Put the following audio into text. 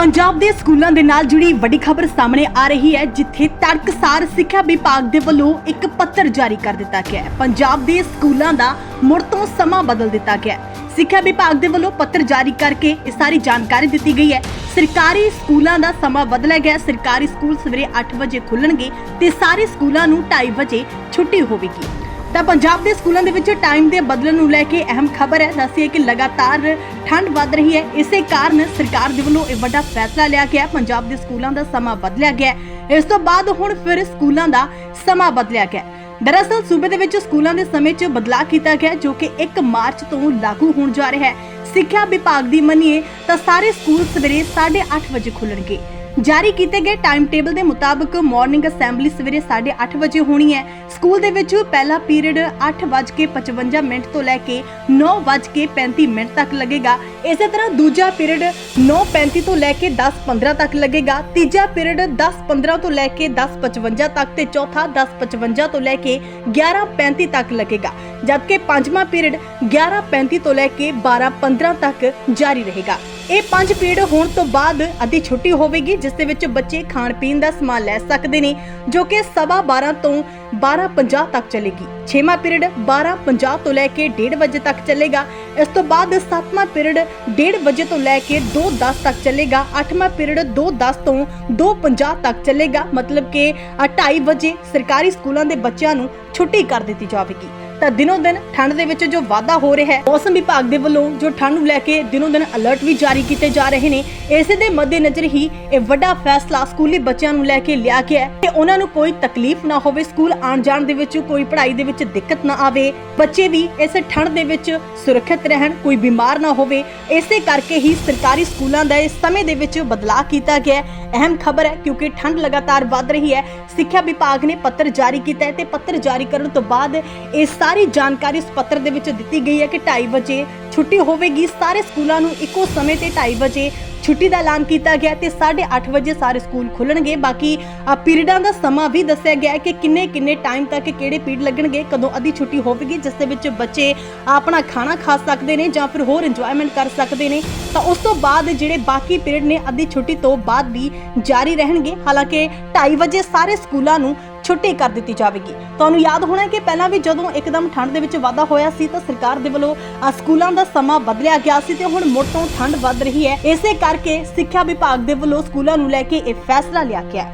ਪੰਜਾਬ ਦੇ ਸਕੂਲਾਂ ਦੇ ਨਾਲ ਜੁੜੀ ਵੱਡੀ ਖਬਰ ਸਾਹਮਣੇ ਆ ਰਹੀ ਹੈ, ਜਿੱਥੇ ਤੜਕਸਾਰ ਸਿੱਖਿਆ ਵਿਭਾਗ ਦੇ ਵੱਲੋਂ ਇੱਕ ਪੱਤਰ ਜਾਰੀ ਕਰ ਦਿੱਤਾ ਗਿਆ ਹੈ। ਪੰਜਾਬ ਦੇ ਸਕੂਲਾਂ ਦਾ ਮੁੜ ਤੋਂ ਸਮਾਂ ਬਦਲ ਦਿੱਤਾ ਗਿਆ ਹੈ। ਸਿੱਖਿਆ ਵਿਭਾਗ ਦੇ ਵੱਲੋਂ ਪੱਤਰ ਜਾਰੀ ਕਰਕੇ ਇਹ ਸਾਰੀ ਜਾਣਕਾਰੀ ਦਿੱਤੀ ਗਈ ਹੈ। ਸਰਕਾਰੀ ਸਕੂਲਾਂ ਦਾ ਸਮਾਂ ਬਦਲਿਆ ਗਿਆ ਸਰਕਾਰੀ ਸਕੂਲ ਸਵੇਰੇ 8 ਵਜੇ ਖੁੱਲਣਗੇ ਤੇ ਸਾਰੇ ਸਕੂਲਾਂ ਨੂੰ 2:30 ਵਜੇ ਛੁੱਟੀ ਹੋਵੇਗੀ। ਤਾਂ ਪੰਜਾਬ ਦੇ ਸਕੂਲਾਂ ਦੇ ਵਿੱਚ ਟਾਈਮ ਦੇ ਬਦਲਣ ਨੂੰ ਲੈ ਕੇ ਅਹਿਮ ਖਬਰ ਹੈ। ਦੱਸੀਏ ਕਿ ਲਗਾਤਾਰ ਠੰਡ ਵੱਧ ਰਹੀ ਹੈ। ਇਸੇ ਕਾਰਨ ਸਰਕਾਰ ਦੇ ਵੱਲੋਂ ਇਹ ਵੱਡਾ ਫੈਸਲਾ ਲਿਆ ਗਿਆ। ਪੰਜਾਬ ਦੇ ਸਕੂਲਾਂ ਦਾ ਸਮਾਂ ਬਦਲਿਆ ਗਿਆ ਇਸ ਤੋਂ ਬਾਅਦ ਹੁਣ ਫਿਰ ਸਕੂਲਾਂ ਦਾ ਸਮਾਂ ਬਦਲਿਆ ਗਿਆ ਦਰਅਸਲ ਸੂਬੇ ਦੇ ਵਿੱਚ ਸਕੂਲਾਂ ਦੇ ਸਮੇਂ 'ਚ ਬਦਲਾਅ ਕੀਤਾ ਗਿਆ ਜੋ ਕਿ 1 ਮਾਰਚ ਤੋਂ ਲਾਗੂ ਹੋਣ ਜਾ ਰਿਹਾ ਹੈ। ਸਿੱਖਿਆ ਵਿਭਾਗ ਦੀ ਮੰਨੀਏ ਤਾਂ ਸਾਰੇ ਸਕੂਲ ਸਵੇਰੇ 8:30 ਵਜੇ ਖੁੱਲਣਗੇ ਜਾਰੀ ਕੀਤੇ ਗਏ ਟਾਈਮ ਟੇਬਲ ਦੇ ਮੁਤਾਬਕ ਮਾਰਨਿੰਗ ਅਸੈਂਬਲੀ ਸਵੇਰੇ 8:30 ਵਜੇ ਹੋਣੀ ਹੈ। ਸਕੂਲ ਦੇ ਵਿੱਚ ਪਹਿਲਾ ਪੀਰੀਅਡ 8:55 ਮਿੰਟ ਤੋਂ ਲੈ ਕੇ 9:35 ਮਿੰਟ ਤੱਕ ਲੱਗੇਗਾ। ਇਸੇ ਤਰ੍ਹਾਂ ਦੂਜਾ ਪੀਰੀਅਡ 9:35 ਤੋਂ ਲੈ ਕੇ 10:15 ਤੱਕ ਲੱਗੇਗਾ। ਤੀਜਾ ਪੀਰੀਅਡ 10:15 ਤੋਂ ਲੈ ਕੇ 10:55 ਤੱਕ ਤੇ ਚੌਥਾ 10:55 ਤੋਂ ਲੈ ਕੇ 11:35 ਤੱਕ ਲੱਗੇਗਾ। ਜਦਕਿ ਪੰਜਵਾਂ ਪੀਰੀਅਡ 11:35 ਤੋਂ ਲੈ ਕੇ 12:15 ਤੱਕ ਜਾਰੀ ਰਹੇਗਾ। ਇਹ ਪੰਜ ਪੀਰੀਅਡ ਹੋਣ ਤੋਂ ਬਾਅਦ ਅੱਧੀ ਛੁੱਟੀ ਹੋਵੇਗੀ, ਜਿਸ ਦੇ ਵਿੱਚ ਬੱਚੇ ਖਾਣ ਪੀਣ ਦਾ ਸਮਾਨ ਲੈ ਸਕਦੇ ਨੇ, ਜੋ ਕਿ ਸਵਾ 12 ਤੋਂ 12:50 ਤੱਕ ਚੱਲੇਗੀ। ਛੇਵਾਂ ਪੀਰੀਅਡ 12:50 ਤੋਂ ਲੈ ਕੇ 1:30 ਵਜੇ ਤੱਕ ਚੱਲੇਗਾ। ਇਸ ਤੋਂ ਬਾਅਦ ਸੱਤਵਾਂ ਪੀਰੀਅਡ 1:30 ਵਜੇ ਤੋਂ ਲੈ ਕੇ 2:10 ਤੱਕ ਚੱਲੇਗਾ। ਅੱਠਵਾਂ ਪੀਰੀਅਡ 2:10 ਤੋਂ 2:50 ਤੱਕ ਚੱਲੇਗਾ। ਮਤਲਬ ਕਿ 2:30 ਵਜੇ ਸਰਕਾਰੀ ਸਕੂਲਾਂ ਦੇ ਬੱਚਿਆਂ ਨੂੰ ਛੁੱਟੀ ਕਰ ਦਿੱਤੀ ਜਾਵੇਗੀ। ਤਾਂ ਦਿਨੋ ਦਿਨ ਠੰਡ ਦੇ ਵਿੱਚ ਜੋ ਵਾਧਾ ਹੋ ਰਿਹਾ ਹੈ, ਮੌਸਮ ਵਿਭਾਗ ਦੇ ਵੱਲੋਂ ਜੋ ਠੰਡ ਨੂੰ ਲੈ ਕੇ ਦਿਨੋ ਦਿਨ ਅਲਰਟ ਵੀ ਜਾਰੀ ਕੀਤੇ ਜਾ ਰਹੇ ਨੇ, ਇਸੇ ਦੇ ਮੱਦੇਨਜ਼ਰ ਹੀ ਇਹ ਵੱਡਾ ਫੈਸਲਾ ਸਕੂਲੀ ਬੱਚਿਆਂ ਨੂੰ ਲੈ ਕੇ ਲਿਆ ਗਿਆ ਹੈ। ਕਿ ਉਹਨਾਂ ਨੂੰ ਕੋਈ ਤਕਲੀਫ ਨਾ ਹੋਵੇ, ਸਕੂਲ ਆਉਣ ਜਾਣ ਦੇ ਵਿੱਚ ਕੋਈ ਪੜ੍ਹਾਈ ਦੇ ਵਿੱਚ ਦਿੱਕਤ ਨਾ ਆਵੇ, ਬੱਚੇ ਵੀ ਇਸ ਠੰਡ ਦੇ ਵਿੱਚ ਸੁਰੱਖਿਅਤ ਰਹਿਣ, ਕੋਈ ਬਿਮਾਰ ਨਾ ਹੋਵੇ। ਇਸੇ ਕਰਕੇ ਹੀ ਸਰਕਾਰੀ ਸਕੂਲਾਂ ਦਾ ਇਸ ਸਮੇਂ ਦੇ ਵਿੱਚ ਬਦਲਾਅ ਕੀਤਾ ਗਿਆ ਹੈ। ਅਹਿਮ ਖਬਰ ਹੈ, ਕਿਉਂਕਿ ਠੰਡ ਲਗਾਤਾਰ ਵੱਧ ਰਹੀ ਹੈ। ਸਿੱਖਿਆ ਵਿਭਾਗ ਨੇ ਪੱਤਰ ਜਾਰੀ ਕੀਤਾ ਹੈ ਤੇ ਪੱਤਰ ਜਾਰੀ ਕਰਨ ਤੋਂ ਬਾਅਦ ਇਹ ਸਾਰੀ ਜਾਣਕਾਰੀ ਇਸ ਪੱਤਰ ਦੇ ਵਿੱਚ ਦਿੱਤੀ ਗਈ ਹੈ ਕਿ 2:30 ਵਜੇ ਛੁੱਟੀ ਹੋਵੇਗੀ। ਸਾਰੇ ਸਕੂਲਾਂ ਨੂੰ ਇੱਕੋ ਸਮੇਂ ਤੇ 2:30 ਵਜੇ ਛੁੱਟੀ ਦਾ ਐਲਾਨ ਕੀਤਾ ਗਿਆ ਤੇ 8:30 ਵਜੇ ਸਾਰੇ ਸਕੂਲ ਖੁੱਲਣਗੇ। ਬਾਕੀ ਆ ਦਾ ਸਮਾਂ ਵੀ ਦੱਸਿਆ ਗਿਆ ਹੈ ਕਿ ਕਿੰਨੇ ਕਿੰਨੇ ਟਾਈਮ ਤੱਕ ਕਿਹੜੇ ਪੀਰੀਅਡ ਲੱਗਣਗੇ, ਕਦੋਂ ਅੱਧੀ ਛੁੱਟੀ ਹੋਵੇਗੀ, ਜਿਸ ਦੇ ਵਿੱਚ ਬੱਚੇ ਆਪਣਾ ਖਾਣਾ ਖਾ ਸਕਦੇ ਨੇ ਜਾਂ ਫਿਰ ਹੋਰ ਇੰਜੋਇਮੈਂਟ ਕਰ ਸਕਦੇ ਨੇ। ਤਾਂ ਉਸ ਤੋਂ ਬਾਅਦ ਜਿਹੜੇ ਬਾਕੀ ਪੀਰੀਅਡ ਨੇ, ਅੱਧੀ ਛੁੱਟੀ ਤੋਂ ਬਾਅਦ ਵੀ ਜਾਰੀ ਰਹਿਣਗੇ। ਹਾਲਾਂਕਿ 2:30 ਵਜੇ ਸਾਰੇ ਸਕੂਲਾਂ ਨੂੰ ਛੁੱਟੀ ਕਰ ਦਿੱਤੀ ਜਾਵੇਗੀ। ਤੁਹਾਨੂੰ ਯਾਦ ਹੋਣਾ ਕਿ ਪਹਿਲਾਂ ਵੀ ਜਦੋਂ ਇੱਕਦਮ ਠੰਡ ਦੇ ਵਿੱਚ ਵਾਧਾ ਹੋਇਆ ਸੀ ਤਾਂ ਸਰਕਾਰ ਦੇ ਵੱਲੋਂ ਸਕੂਲਾਂ ਦਾ ਸਮਾਂ ਬਦਲਿਆ ਗਿਆ ਸੀ ਤੇ ਹੁਣ ਮੁੜ ਤੋਂ ਠੰਡ ਵੱਧ ਰਹੀ ਹੈ। ਇਸੇ ਕਰਕੇ ਸਿੱਖਿਆ ਵਿਭਾਗ ਦੇ ਵੱਲੋਂ ਸਕੂਲਾਂ ਨੂੰ ਲੈ ਕੇ ਇਹ ਫੈਸਲਾ ਲਿਆ ਗਿਆ